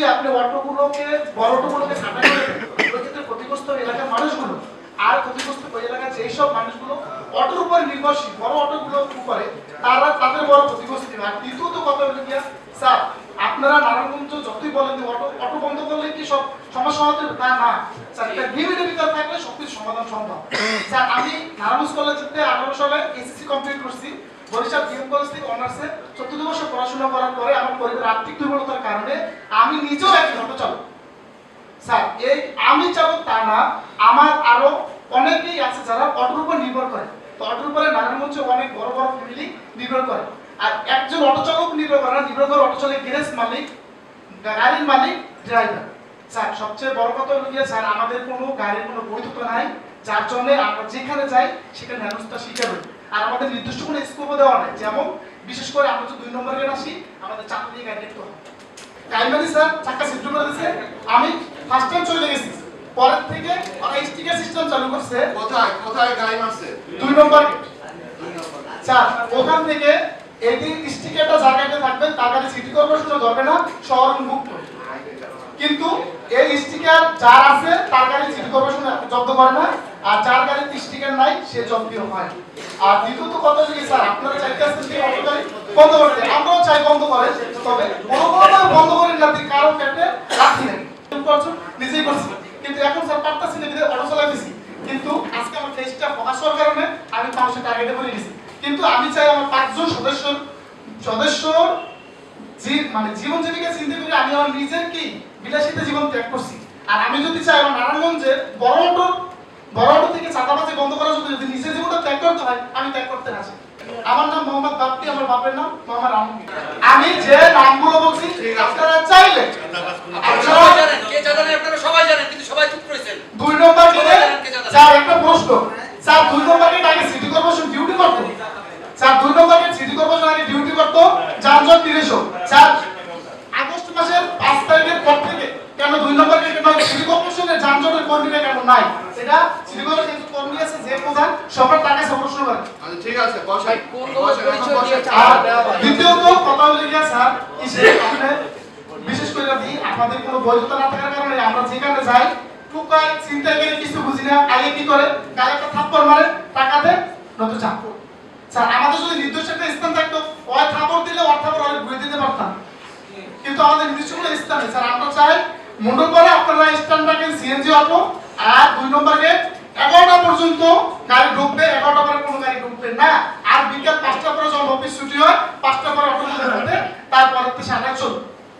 যদি আপনি অটোগুলোকে বড় অটোগুলোকে ছাঁটাই করে দেন, ক্ষেত্রে ক্ষতিগ্রস্ত এলাকার মানুষগুলো আর ক্ষতিগ্রস্ত এলাকার যেই মানুষগুলো অটোর উপরে নির্ভরশীল বড় অটোগুলো উপরে তারা তাদের বড় ক্ষতিগ্রস্ত হবে। আর দ্বিতীয়ত কথা হলো গিয়া স্যার আপনারা নারায়ণগঞ্জ যতই বলেন যে অটো অটো বন্ধ করলে কি সব সমস্যা হতে তা না। স্যার এটা লিমিটের ভিতরে থাকলে সবকিছু সমাধান সম্ভব। স্যার আমি নারায়ণগঞ্জ কলেজেতে আঠারো সালে এসএসসি কমপ্লিট করছি। বরিশাল বিএম কলেজ থেকে অনার্সে চতুর্থ বছর পড়াশোনা করার পরে আমার পরিবারের আর্থিক দুর্বলতার কারণে আমি নিজেও অটো চালক স্যার, এই আমি চালক তা না, আমার আরও অনেকেই আছে যারা অটোর উপর নির্ভর করে। তো অটোর উপরে নারায়ণগঞ্জে অনেক বড় বড় ফ্যামিলি নির্ভর করে। আর একজন অটো চালক নির্ভর করে না, নির্ভর করে অটো চালক গ্যারেজ মালিক, গাড়ির মালিক ড্রাইভার স্যার, সবচেয়ে বড় কথা হলো গিয়ে, স্যার, আমাদের কোনো গাড়ির কোনো বৈধতা নাই, যার জন্য আমরা যেখানে যাই, সেখানে ম্যানুসটা শিখে রই আর আমাদের নির্দিষ্ট কোনো স্কোপও দেওয়া নাই। যেমন, বিশেষ করে আমরা যদি দুই নম্বর গেট আসি, আমাদের চাকরি গাড়ি দেখতে হবে প্রাইমারি স্যার চাকা সিদ্ধ করে দিয়েছে আমি ফার্স্ট টাইম চলে গেছি। পরের থেকে ওরা স্টিকার সিস্টেম চালু করছে। কোথায় কোথায় গাড়ি মারছে দুই নম্বর স্যার ওখান থেকে এদিন স্টিকারটা জায়গাতে থাকবে তার কাছে সিটি কর্পোরেশনও ধরবে না শহর উন্মুক্ত কিন্তু এই স্টিকার যার আছে তার গাড়ি সিটি কর্পোরেশন জব্দ করে না। আর যার গাড়িতে স্টিকার নাই, সে জব্দ হয়। আর দ্বিতীয়ত কথা হচ্ছে কি, স্যার, আপনারা চাইতেছেন যে গাড়ি বন্ধ করতে আমরাও চাই বন্ধ করে তবে কোনো কোনো বন্ধ করে না দিয়ে কারও পেটে রাখি করছেন, নিজেই করছি কিন্তু এখন স্যার, পারতাছি না বিধায় অটো চালাইতেছি কিন্তু আজকে আমার ফেসটা প্রকাশ কারণে আমি মানুষের টার্গেটে করে গেছি। কিন্তু আমি চাই আমার পাঁচজন সদস্য সদস্য মানে জীবন জীবিকা চিন্তা করে আমি আমার নিজের কি বিলাসিতা জীবন ত্যাগ করছি। আর আমি যদি চাই আমার নারায়ণগঞ্জে বড় অটো অটো থেকে চাঁদাবাজি বন্ধ করার জন্য যদি নিজের জীবনটা ত্যাগ করতে হয় আমি ত্যাগ করতে রাজি। আমার নাম মোহাম্মদ বাপ্পি আমার বাপের নাম মোহাম্মদ রামুন আমি যে নামগুলো বলছি আপনারা চাইলে আপনারা কে জানেন আপনারা সবাই জানেন কিন্তু সবাই চুপ করেছেন। দুই নম্বর স্যার একটা প্রশ্ন। স্যার দুই নম্বর আগে সিটি কর্পোরেশন ডিউটি করতো? স্যার দুই নম্বর সিটি কর্পোরেশন আগে ডিউটি করতো? স্যার আগস্ট মাসের পাঁচ তারিখের পর থেকে কেন দুই নম্বর কেন সিটি কর্পোরেশনের যানজটের কর্মীরা কেন নাই? সেটা সিটি কর্পোরেশন কর্মী আছে যে প্রশ্ন করে। আচ্ছা ঠিক আছে বসেন। কোন বসেন এখন পরিচয় বসেন। দিয়েছে? আর দ্বিতীয়ত কথা হলো গিয়া স্যার কিসে আপনি বিশেষ করে দিই আমাদের কোনো বৈধতা না থাকার কারণে আমরা যেখানে যাই টুকায় চিন্তা করে কিছু বুঝি না। আগে কি করে? গায়ে একটা থাপ্পড় মারে টাকা দেন নয়তো চাপ স্যার আমাদের যদি নির্দিষ্ট একটা স্থান থাকতো ওই থাপ্পড় দিলে ওর থাপ্পড় অনেক ঘুরে দিতে পারতাম। কিন্তু আমাদের নির্দিষ্ট কোনো স্থান নেই স্যার আমরা চাই মুন্ডল করে আপনারা রাখেন সিএনজি অটো আর দুই নম্বর গেট পর্যন্ত গাড়ি ঢুকবে, এগারোটা পরে কোনো গাড়ি ঢুকবে না। আর বিকেল পাঁচটা পরে যখন অফিস ছুটি হয়, পাঁচটা পরে ঢুকবে তারপরে